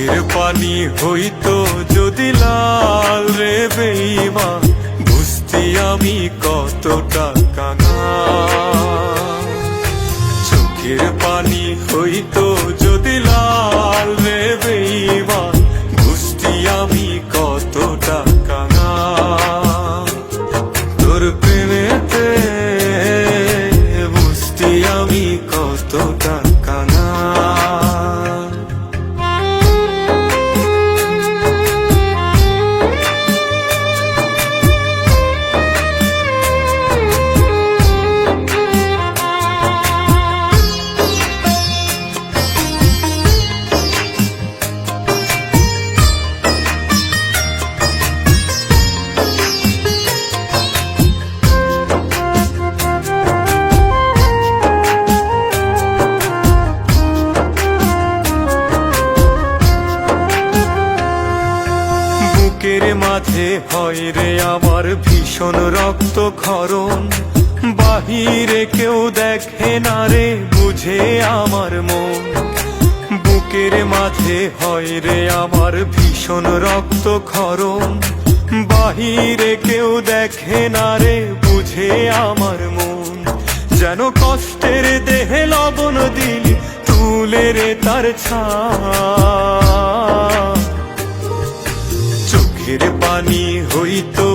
চোখের পানি হইতো যদি লাল রে বেইমা, বুঝতি আমি কতটা কাঙা। চোখের পানি হইতো যদি লাল রে বেইমা, বুঝতি আমি কতটা কাঙা। তোর প্রেমেতে বুঝতি আমি কতটা মাঝে হয় রে আমার ভীষণ রক্ত ক্ষরণ বাহিরে কেউ দেখে না রে, বুঝে আমার মন। বুকের মাঝে হয় রে আমার ভীষণ রক্ত ক্ষরণ বাহিরে কেউ দেখে না রে, বুঝে আমার মন। যেন কষ্টের দেহে লবণ দিলি, তুলে রে তার ছা হইতো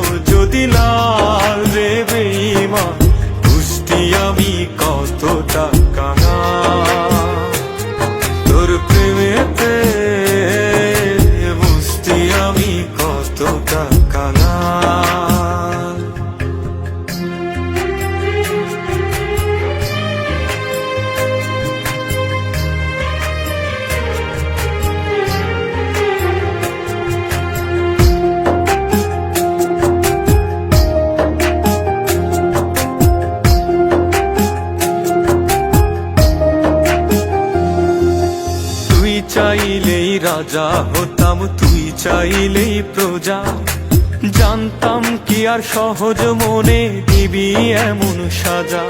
চাইলেই রাজা হতাম, তুই চাইলেই প্রজা। জানতাম কি আর সহজ মনে দিবি এমন সাজা।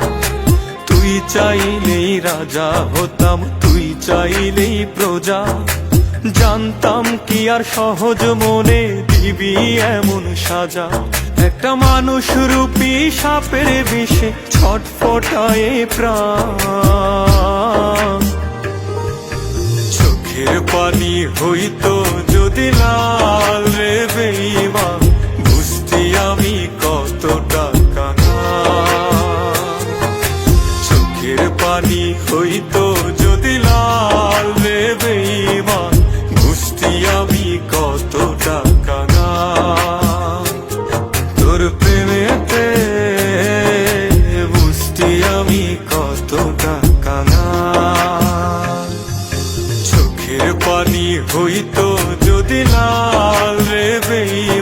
তুই চাইলেই রাজা হতাম, তুই চাইলেই প্রজা। জানতাম কি আর সহজ মনে দিবি এমন সাজা। একটা মানুষ রূপী সাপের বিষে ছটফটায়ে প্রাণ। হইতো যদি লাল রে বেইমা বুঝতি আমি কতটা কাঙা চোখের পানি হইতো জবানি হইত যদি লাল রে বেই